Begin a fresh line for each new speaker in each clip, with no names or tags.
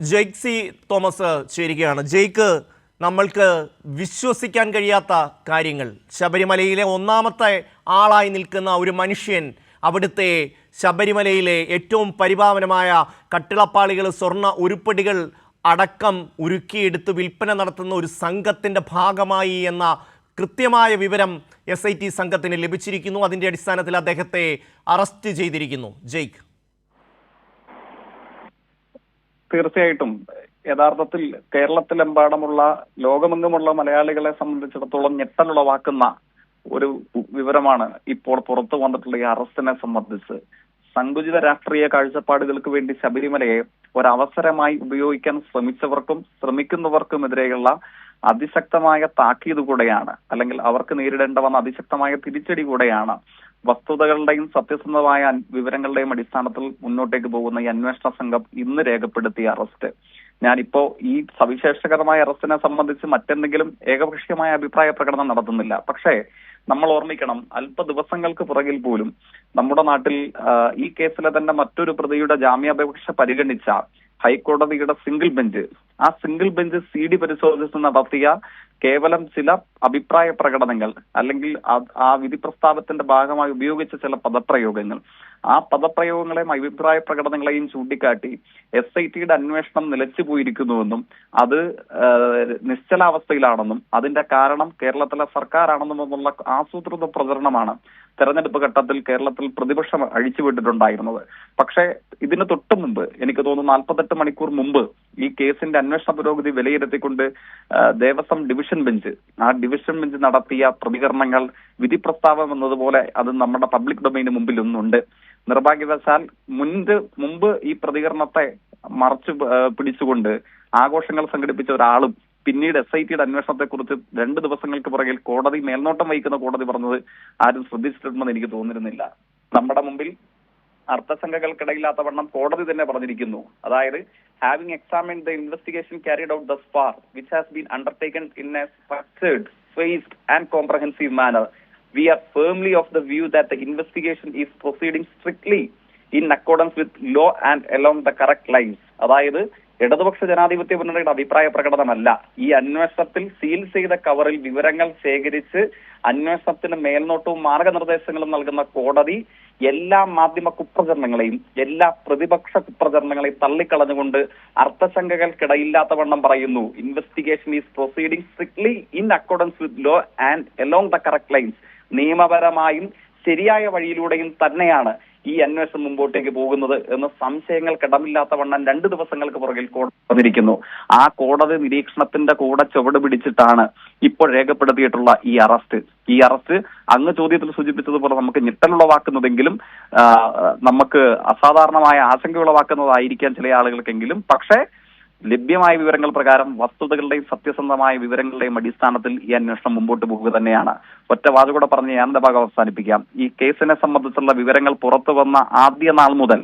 Jake C Thomas ചേരുകയാണ്. Jake നമ്മൾക്ക് വിശ്വസിക്കാൻ കഴിയാത്ത കാര്യങ്ങൾ. ശബരിമലയിലെ ഒന്നാമത്തെ ആളായി നിൽക്കുന്ന ഒരു മനുഷ്യൻ അവിടുത്തെ ശബരിമലയിലെ ഏറ്റവും പരിപാവനമായ കട്ടിളപ്പാളികൾ സ്വർണ ഉരുപ്പടികൾ അടക്കം ഉരുക്കിയെടുത്ത് വിൽപ്പന നടത്തുന്ന ഒരു സംഘത്തിന്റെ ഭാഗമായി എന്ന കൃത്യമായ വിവരം എസ് ഐ ടി സംഘത്തിന് ലഭിച്ചിരിക്കുന്നു. അതിന്റെ അടിസ്ഥാനത്തിൽ അദ്ദേഹത്തെ അറസ്റ്റ് ചെയ്തിരിക്കുന്നു. ജെയ്ക്ക്.
തീർച്ചയായിട്ടും യഥാർത്ഥത്തിൽ കേരളത്തിലെമ്പാടുമുള്ള ലോകമെങ്ങുമുള്ള മലയാളികളെ സംബന്ധിച്ചിടത്തോളം ഞെട്ടലുളവാക്കുന്ന ഒരു വിവരമാണ് ഇപ്പോൾ പുറത്തു വന്നിട്ടുള്ള ഈ അറസ്റ്റിനെ സംബന്ധിച്ച്. സങ്കുചിത രാഷ്ട്രീയ കാഴ്ചപ്പാടുകൾക്ക് വേണ്ടി ശബരിമലയെ ഒരവസരമായി ഉപയോഗിക്കാൻ ശ്രമിച്ചവർക്കും ശ്രമിക്കുന്നവർക്കുമെതിരെയുള്ള അതിശക്തമായ താക്കീത് കൂടെയാണ് അല്ലെങ്കിൽ അവർക്ക് നേരിടേണ്ട വന്ന അതിശക്തമായ തിരിച്ചടി കൂടെയാണ് വസ്തുതകളുടെയും സത്യസന്ധമായ വിവരങ്ങളുടെയും അടിസ്ഥാനത്തിൽ മുന്നോട്ടേക്ക് പോകുന്ന ഈ അന്വേഷണ സംഘം ഇന്ന് രേഖപ്പെടുത്തിയ അറസ്റ്റ്. ഞാനിപ്പോ ഈ സവിശേഷകരമായ അറസ്റ്റിനെ സംബന്ധിച്ച് മറ്റെന്തെങ്കിലും ഏകപക്ഷീയമായ അഭിപ്രായ പ്രകടനം നടത്തുന്നില്ല. പക്ഷേ നമ്മൾ ഓർമ്മിക്കണം അല്പ ദിവസങ്ങൾക്ക് പുറകിൽ പോലും നമ്മുടെ നാട്ടിൽ ഈ കേസിലെ തന്നെ മറ്റൊരു പ്രതിയുടെ ജാമ്യാപേക്ഷ പരിഗണിച്ച ഹൈക്കോടതിയുടെ സിംഗിൾ ബെഞ്ച്. ആ സിംഗിൾ ബെഞ്ച് സി ഡി പരിശോധിച്ച് നടത്തിയ കേവലം ചില അഭിപ്രായ പ്രകടനങ്ങൾ അല്ലെങ്കിൽ ആ- വിധി പ്രസ്താവത്തിന്റെ ഭാഗമായി ഉപയോഗിച്ച ചില പദപ്രയോഗങ്ങൾ. ആ പദപ്രയോഗങ്ങളെയും അഭിപ്രായ പ്രകടനങ്ങളെയും ചൂണ്ടിക്കാട്ടി എസ് ഐ ടിയുടെ അന്വേഷണം നിലച്ചു പോയിരിക്കുന്നുവെന്നും അത് നിശ്ചലാവസ്ഥയിലാണെന്നും അതിന്റെ കാരണം കേരളത്തിലെ സർക്കാരാണെന്നും എന്നുള്ള ആസൂത്രിത പ്രചരണമാണ് തെരഞ്ഞെടുപ്പ് ഘട്ടത്തിൽ കേരളത്തിൽ പ്രതിപക്ഷം അഴിച്ചുവിട്ടിട്ടുണ്ടായിരുന്നത് പക്ഷേ ഇതിന് തൊട്ട് മുമ്പ് എനിക്ക് തോന്നുന്നു നാൽപ്പത്തെട്ട് മണിക്കൂർ മുമ്പ് ഈ കേസിന്റെ അന്വേഷണ പുരോഗതി വിലയിരുത്തിക്കൊണ്ട് ദേവസ്വം ഡിവിഷൻ ബെഞ്ച് ആ ഡിവിഷൻ ബെഞ്ച് നടത്തിയ പ്രതികരണങ്ങൾ വിധി പ്രസ്താവം എന്നതുപോലെ അത് നമ്മുടെ പബ്ലിക് ഡൊമൈന് മുമ്പിൽ ഒന്നുണ്ട്. നിർഭാഗ്യവശാൽ മുൻപ് മുമ്പ് ഈ പ്രതികരണത്തെ മറച്ചു പിടിച്ചുകൊണ്ട് ആഘോഷങ്ങൾ സംഘടിപ്പിച്ച ഒരാളും പിന്നീട് എസ് ഐ ടിയുടെ അന്വേഷണത്തെക്കുറിച്ച് രണ്ട് ദിവസങ്ങൾക്ക് പുറകിൽ കോടതി മേൽനോട്ടം വഹിക്കുന്ന കോടതി പറഞ്ഞത് ആരും ശ്രദ്ധിച്ചിട്ടുണ്ടെന്ന് എനിക്ക് തോന്നിയിരുന്നില്ല നമ്മുടെ മുമ്പിൽ അർത്ഥശങ്കകൾക്കിടയില്ലാത്ത വണ്ണം കോടതി തന്നെ പറഞ്ഞിരിക്കുന്നു. അതായത് having examined the investigation carried out thus far which has been undertaken in a structured phased and comprehensive manner we are firmly of the view that the investigation is proceeding strictly in accordance with law and along the correct lines അതായത് ഇടതുപക്ഷ ജനാധിപത്യ മുന്നണിയുടെ അഭിപ്രായ പ്രകടനമല്ല. ഈ അന്വേഷണത്തിൽ seal ചെയ്ത കവറിൽ വിവരങ്ങൾ ശേഖരിച്ച് അന്വേഷണത്തിന് മേൽനോട്ടവും മാർഗനിർദ്ദേശങ്ങളും നൽകുന്ന കോടതി എല്ലാ മാധ്യമ കുപ്രചരണങ്ങളെയും എല്ലാ പ്രതിപക്ഷ കുപ്രചരണങ്ങളെയും തള്ളിക്കളഞ്ഞുകൊണ്ട് അർത്ഥശങ്കകൾക്കിടയില്ലാത്ത വണ്ണം പറയുന്നു. Investigation is proceeding strictly in accordance with law and along the correct lines നിയമപരമായും ശരിയായ വഴിയിലൂടെയും തന്നെയാണ് ഈ അന്വേഷണം മുമ്പോട്ടേക്ക് പോകുന്നത് എന്ന് സംശയങ്ങൾ കിടമില്ലാത്ത വണ്ണം രണ്ട് ദിവസങ്ങൾക്ക് പുറകിൽ കോടതി വന്നിരിക്കുന്നു. ആ കോടതി നിരീക്ഷണത്തിന്റെ കൂടെ ചുവട് പിടിച്ചിട്ടാണ് ഇപ്പോൾ രേഖപ്പെടുത്തിയിട്ടുള്ള ഈ അറസ്റ്റ്. ഈ അറസ്റ്റ് അങ്ങ് ചോദ്യത്തിൽ സൂചിപ്പിച്ചതുപോലെ നമുക്ക് ഞെട്ടലുളവാക്കുന്നതെങ്കിലും നമുക്ക് അസാധാരണമായ ആശങ്ക ഉളവാക്കുന്നതായിരിക്കാം ചില ആളുകൾക്കെങ്കിലും. പക്ഷേ ലഭ്യമായ വിവരങ്ങൾ പ്രകാരം വസ്തുതകളുടെയും സത്യസന്ധമായ വിവരങ്ങളുടെയും അടിസ്ഥാനത്തിൽ ഈ അന്വേഷണം മുമ്പോട്ട് പോകുക തന്നെയാണ്. ഒറ്റ വാചകൂടെ പറഞ്ഞ് ഞാൻ എന്റെ ഭാഗം അവസാനിപ്പിക്കാം. ഈ കേസിനെ സംബന്ധിച്ചുള്ള വിവരങ്ങൾ പുറത്തു വന്ന ആദ്യ നാൾ മുതൽ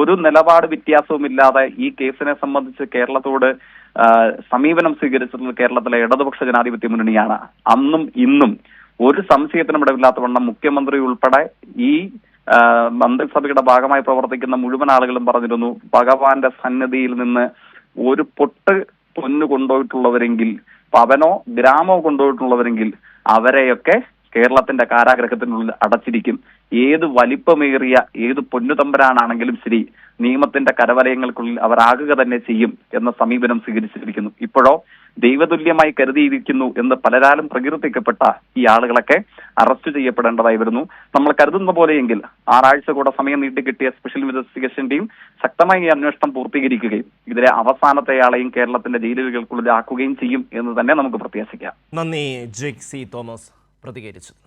ഒരു നിലപാട് വ്യത്യാസവുമില്ലാതെ ഈ കേസിനെ സംബന്ധിച്ച് കേരളത്തോട് സമീപനം സ്വീകരിച്ചിട്ടുള്ള കേരളത്തിലെ ഇടതുപക്ഷ ജനാധിപത്യ മുന്നണിയാണ്. അന്നും ഇന്നും ഒരു സംശയത്തിനും ഇടമില്ലാത്ത വണ്ണം മുഖ്യമന്ത്രി ഉൾപ്പെടെ ഈ മന്ത്രിസഭയുടെ ഭാഗമായി പ്രവർത്തിക്കുന്ന മുഴുവൻ ആളുകളും പറഞ്ഞിരുന്നു ഭഗവാന്റെ സന്നിധിയിൽ നിന്ന് ഒരു പൊട്ട് പൊന്ന് കൊണ്ടുപോയിട്ടുള്ളവരെങ്കിൽ പവനോ ഗ്രാമോ കൊണ്ടുപോയിട്ടുള്ളവരെങ്കിൽ അവരെയൊക്കെ കേരളത്തിന്റെ കാരാഗ്രഹത്തിനുള്ളിൽ അടച്ചിരിക്കും. ഏത് വലിപ്പമേറിയ ഏത് പൊന്നുതമ്പരാനാണെങ്കിലും ശരി നിയമത്തിന്റെ കരവലയങ്ങൾക്കുള്ളിൽ അവർ ആകുക തന്നെ ചെയ്യും എന്ന സമീപനം സ്വീകരിച്ചിരിക്കുന്നു. ഇപ്പോഴോ ദൈവതുല്യമായി കരുതിയിരിക്കുന്നു എന്ന് പലരാലും പ്രകീർത്തിക്കപ്പെട്ട ഈ ആളുകളൊക്കെ അറസ്റ്റ് ചെയ്യപ്പെടേണ്ടതായി വരുന്നു നമ്മൾ കരുതുന്ന പോലെയെങ്കിൽ ആറാഴ്ച കൂടെ സമയം നീട്ടി കിട്ടിയ സ്പെഷ്യൽ ഇൻവെസ്റ്റിഗേഷൻ ടീം ശക്തമായി ഈ അന്വേഷണം പൂർത്തീകരിക്കുകയും ഇതിലെ അവസാനത്തെയാളെയും കേരളത്തിന്റെ ജയിലുകൾക്കുള്ളിലാക്കുകയും ചെയ്യും എന്ന് തന്നെ നമുക്ക് പ്രത്യാശിക്കാം.
നന്ദി ജെക്സി തോമസ് പ്രതികരിച്ചത്